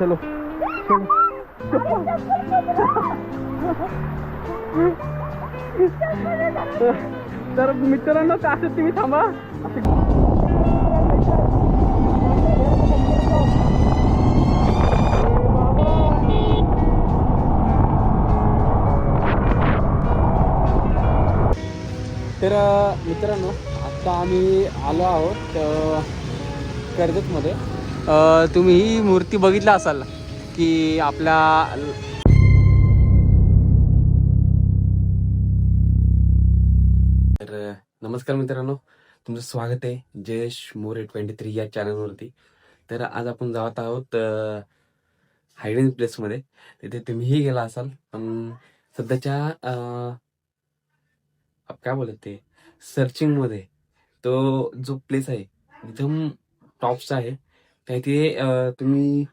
चलो तर मित्रांनो का असं तुम्ही थांबा? तर मित्रांनो आत्ता आम्ही आलो आहोत कर्जतमध्ये. तुम्ही ही मूर्ती बघितला असाल की आपल्या तर नमस्कार मित्रांनो तुमचं स्वागत आहे जयेश मोरे ट्वेंटी थ्री या चॅनलवरती. तर आज आपण जात आहोत हायडिंग प्लेसमध्ये तिथे तुम्हीही गेला असाल पण सध्याच्या काय बोलत ते सर्चिंगमध्ये तो जो प्लेस आहे एकदम टॉपचा आहे. त्या तिथे तुम्ही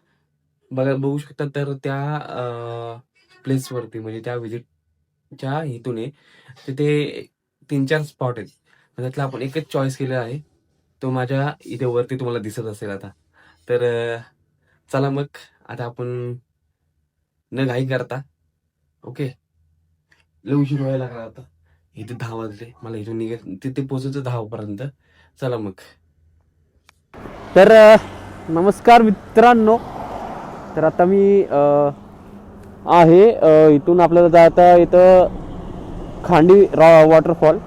बघा बघू शकता तर त्या प्लेसवरती म्हणजे त्या व्हिजिटच्या हेतूने तिथे तीन चार स्पॉट आहेत. त्यातला आपण एकच चॉईस केला आहे. तो माझ्या इथे वरती तुम्हाला दिसत असेल आता. तर चला मग आता आपण न घाई करता ओके? लय उशीर व्हायला लागला आता. इथे दहा वाजले. मला इथून निघ तिथे पोहोचायचं दहापर्यंत. चला मग. तर नमस्कार मित्रांनो. तर आता मी आहे इथून आपल्याला जाता इथं खांडी रॉ वॉटरफॉल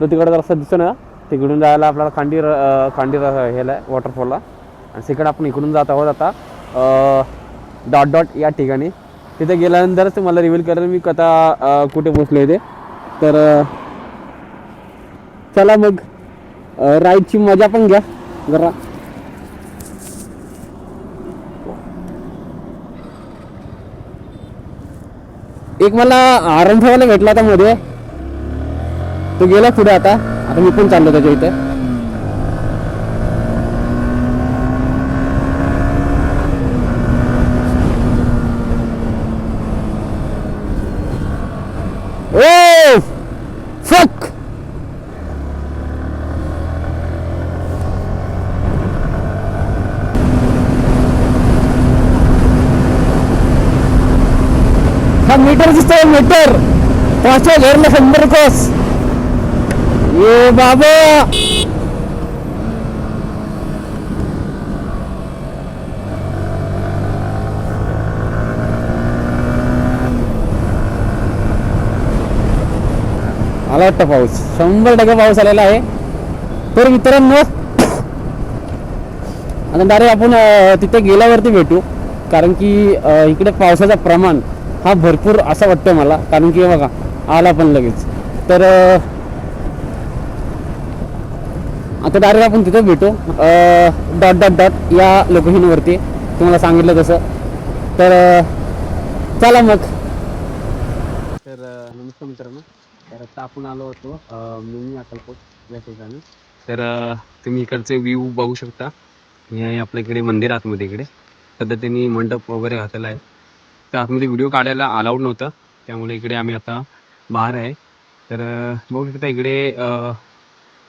तो तिकडे रस्ता दिसतो ना तिकडून जायला आपल्याला खांडी र- खांडी र- ह्याला वॉटरफॉलला आणि तिकडे आपण इकडून जात आहोत आता डॉट डॉट या ठिकाणी. तिथे गेल्यानंतरच मला रिव्हील करेल मी कथा कुठे पोचले होते. तर चला मग राईडची मजा पण घ्या जरा. एक मला आराम भेटला आता मध्ये तो गेला पुढे आता. आता मी पण चाललो त्याच्या इथे. हा मीटर दिसतोय मीटर. पाचव्या घरला शंभर कोस. ये बाबा. आला वाटतं पाऊस. शंभर टक्के पाऊस आलेला आहे. तर मित्रांनो आता डायरेक्ट आपण तिथे गेल्यावरती भेटू. कारण की इकडे पावसाचं प्रमाण हा भरपूर असं वाटतं मला कारण की बघा आला पण लगेच. तर आता डायरेक्ट आपण तिथे भेटू. डॉट डॉट डॉट या लोकेशनवरती तुम्हाला सांगितलं तसं. तर चला मग. तर नमस्कार मित्रांनो. तर आता आपण आलो होतो मिनी अक्कलकोट या ठिकाणी. तर तुम्ही इकडचे व्ह्यू बघू शकता. हे आपल्या इकडे मंदिर आतमध्ये इकडे. सध्या त्यांनी मंडप वगैरे घातलेला आहे. तर आतमध्ये व्हिडिओ काढायला अलाउड नव्हतं. त्यामुळे इकडे आम्ही आता बाहेर आहे. तर बघू शकता इकडे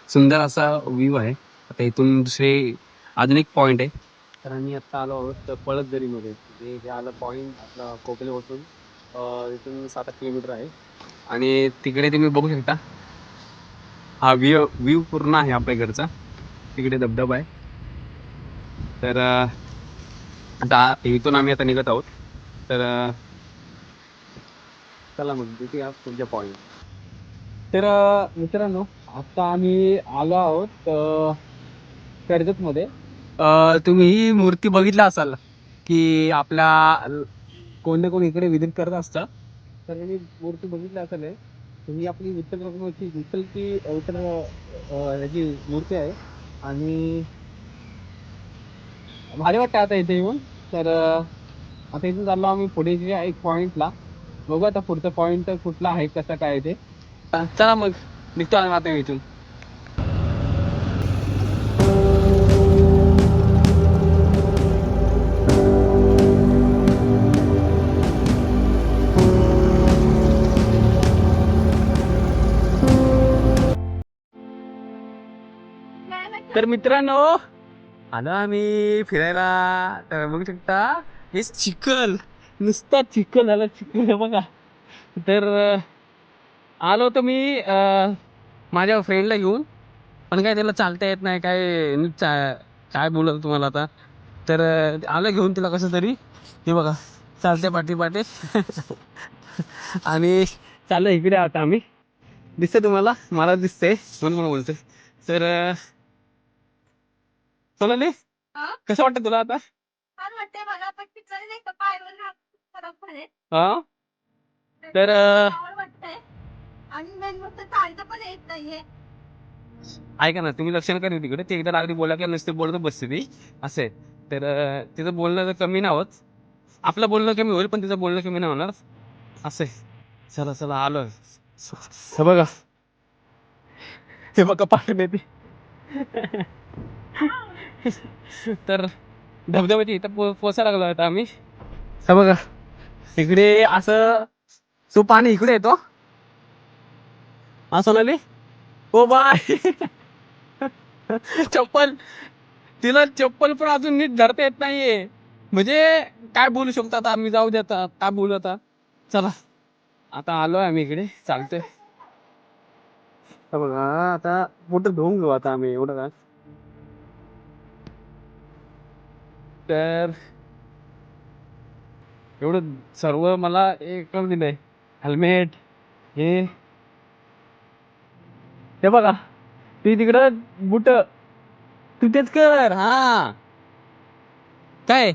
सुंदर असा व्ह्यू आहे. आता इथून दुसरे अजून एक पॉईंट आहे. तर आम्ही आता आलो आहोत पळसदरीमध्ये. जे हे आलं पॉईंट आपला कोकले इथून सात आठ किलोमीटर आहे. आणि तिकडे तुम्ही बघू शकता हा व्ह्यू व्ह्यू पूर्ण आहे आपल्या घरचा. तिकडे धबधबा आहे. तर आता इथून आम्ही आता निघत आहोत. तर चला मग भेटूया तुमच्या पॉईंट तर मित्रांनो आता आम्ही आलो आहोत अं, कर्जतमध्ये. तुम्ही ही मूर्ती बघितला असाल की आपल्या कोण ना कोण इकडे विजिट करत असता. तर मी मूर्ती बघितली असेल तुम्ही आपली विठ्ठल रखुमाईची विठ्ठलची विठ्ठल ह्याची मूर्ती आहे. आणि भारी वाटतं आता इथे येऊन. तर आता इथून चाललो आम्ही पुढे जे आहे एक पॉईंटला बघू आता पुढचा पॉईंट कुठला आहे कसं काय ते. चला मग. निघतो आम्ही आता इथून. तर मित्रांनो आलो आम्ही फिरायला. तर बघू शकता हे चिखल. नुसता चिखल आला चिखल आहे बघा. तर आलो तर मी माझ्या फ्रेंडला घेऊन. पण काय त्याला चालता येत नाही काय चा- काय बोलत तुम्हाला आता. तर आलो घेऊन तिला कसं तरी. हे बघा चालते पाठी पाठी. आणि चाललं इकडे आता आम्ही. दिसतंय तुम्हाला? मला दिसतंय. म्हणून मला बोलतोय? तर हा? कसं वाटतं तुला आता? वाटतंय मला पण पिक्चर नाही का पायवर हात खराब झाले हा? तर अं, आवड वाटतंय. आणि मेन म्हणजे चालतं पण येत नाहीये. ऐका ना तुम्ही लक्ष नका देऊ तिकडे. ते एकदा लागली बोला की नसते बोलत बसते ती. असं. आहे तर अं, तिचं बोलणं तर कमी नाही होत आपलं बोलणं कमी होईल पण तिचं बोलणं कमी नाही होणार. असं. आहे चला चला आलो. हे बघा. हे बघा पाठवून येते तर धबधब्याच्या इथं पो पोचायला लागलो आता आम्ही. हे बघा इकडे असं तो पाणी इकडे येतो. हा सोनाली? ओ बाय. चप्पल. तिला चप्पल पण अजून नीट धरता येत नाहीये. म्हणजे काय बोलू शकतो आता आम्ही? जाऊ दे आता. काय बोलू आता? चला. आता आलोय आम्ही इकडे. चालतोय. बघा आता मोठं धुवून घेऊ आता आम्ही. एवढं काय तर एवढं सर्व मला एकदम दिलंय. हेल्मेट हे. हे बघा ती तिकडं बुट. तू तेच कर हा. काय?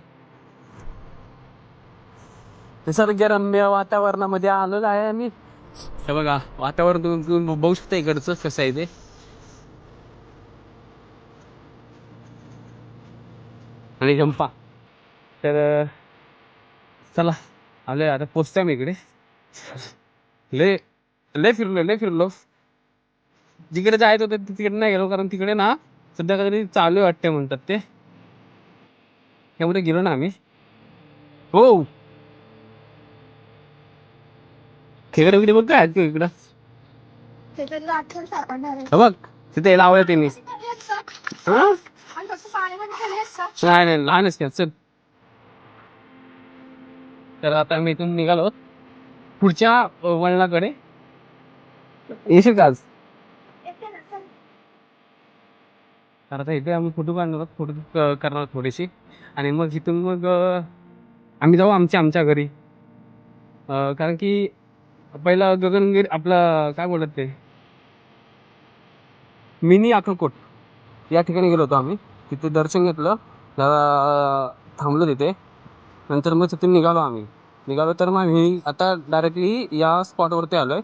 निसर्गरम्य वातावरणामध्ये आलेलो आहे आम्ही. हे बघा वातावरण तुम्ही बघू शकता इकडचं कसं आहे ते. आणि जंपा. तर चला. आलोय आता पोचतोय मी इकडे. लय लय फिरलो लय फिरलो. जिकडे जायचं होतं तिकडे नाही गेलो कारण तिकडे ना सध्या काहीतरी चालू आहे वाटते म्हणतात ते. त्यामुळे गेलो ना आम्ही. हो. खेकडे वगैरे बघ काय आहेत का इकडं. बघ तिथे लावलं त्यांनी. नाही नाही लहानच घ्या चल. तर आता मी इथून निघालो. पुढच्या वळणाकडे. येशील का आज. तर आता इथे आम्ही फोटो काढणार आहोत फोटो करणार आहोत थोडीशी. आणि मग इथून मग आम्ही जाऊ आमच्या आमच्या घरी. कारण की पहिला गगनगिरी आपला काय बोलत ते? मिनी अक्कलकोट या ठिकाणी गेलो होतो आम्ही. तिथे दर्शन घेतलं. जरा थांबलो तिथे. नंतर मग तिथून निघालो आम्ही. निघालो तर मग आम्ही आता डायरेक्टली या स्पॉटवरती आलोय.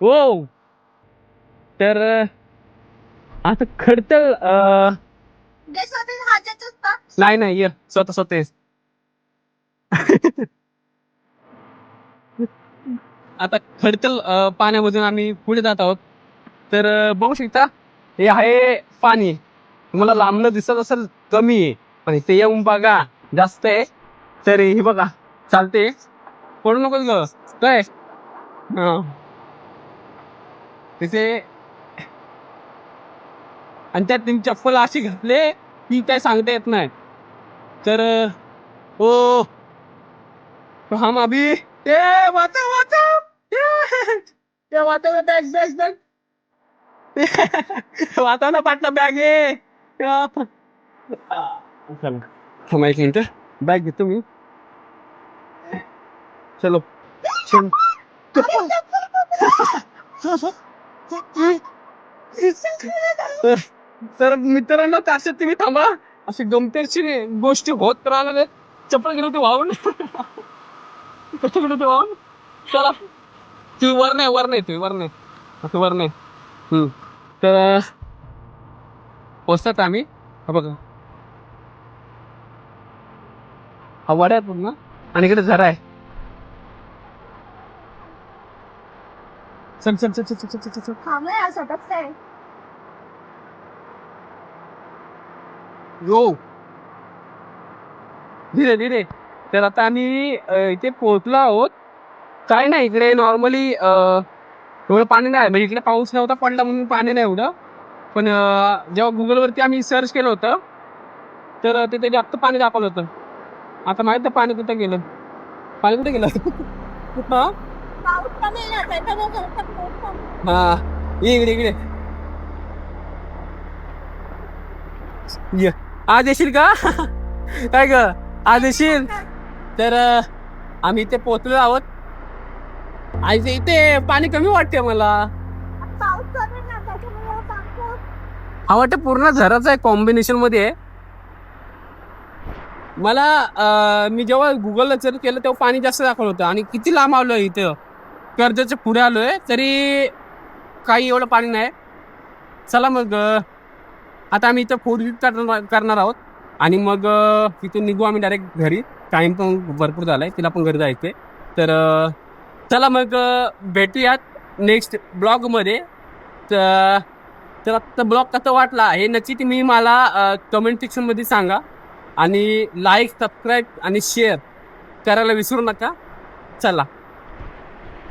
हो तर आता असतं. नाही नाही ये. स्वतः स्वतः. आता खडतल पाण्यामधून आम्ही पुढे जात आहोत. तर बघू शकता हे आहे पाणी. तुम्हाला लांबनं दिसत असेल कमी आहे. पण इथे येऊन बघा जास्त आहे. तर हे बघा चालते. पडू नकोस ग. काय? हा. तिथे आणि त्यात तुम्ही चप्पल अशी घातले की काय सांगता येत नाही. तर ओ. हा हम अभी. ए वाचा वाचा. ते वाचा वाचा. वाचा ना पाटला बॅग आहे थांबा एक मिनिट. बॅग घेतो मी. चलो. तर तर मित्रांनो त्याच्यात तुम्ही थांबा. अशी गमतीशीर गोष्टी होत राहणार चप्पल गेलो ते वाहून कसं गेलो ते वाहून चला. तुम्ही वर नाही वर नाही तुम्ही वर नाही. असं वर नाही. हम्म. तर पोचतात आम्ही. हा बघा. हा वाड्या पूर्ण. आणि इकडे झरा आहे. चल चल चल चल चल चल चल. यो. धीरे धीरे. तर आता आम्ही इथे पोहोचलो आहोत. काय नाही इकडे नॉर्मली एवढं पाणी नाही. म्हणजे इकडे पाऊस नव्हता पडला म्हणून पाणी नाही एवढं. पण जेव्हा गुगलवरती आम्ही सर्च केलं होतं तर तिथे जास्त पाणी दाखवलं होतं. आता माहीत पाणी कुठं गेलं. पाणी कुठे गेलं? हा? इकडे इकडे. ये. आज येशील का? काय ग? आज येशील? तर आम्ही इथे पोहोचलो आहोत. आज इथे पाणी कमी वाटते मला. पाऊस कमी आहे ना त्याच्यामुळे पाऊस हा वाटतं पूर्ण झराचं आहे कॉम्बिनेशनमध्ये मला अं, मी जेव्हा गुगलला सर्च केलं तेव्हा पाणी जास्त दाखवलं होतं. आणि किती लांब आलोय इथं. कर्जाच्या पुढे आलोय तरी काही एवढं पाणी नाही. चला मग अं, आता आम्ही इथं फोर करणार करणार आहोत. आणि मग अं, इथून निघू आम्ही डायरेक्ट घरी. टाईम पण भरपूर झालाय तिला पण घरी जायचंय. तर अं, चला मग भेटूयात नेक्स्ट ब्लॉगमध्ये तर तर आत्ता ब्लॉग कसा वाटला हे नक्की तुम्ही मला कमेंट सेक्शनमध्ये सांगा. आणि लाईक सबस्क्राईब आणि शेअर करायला विसरू नका. चला.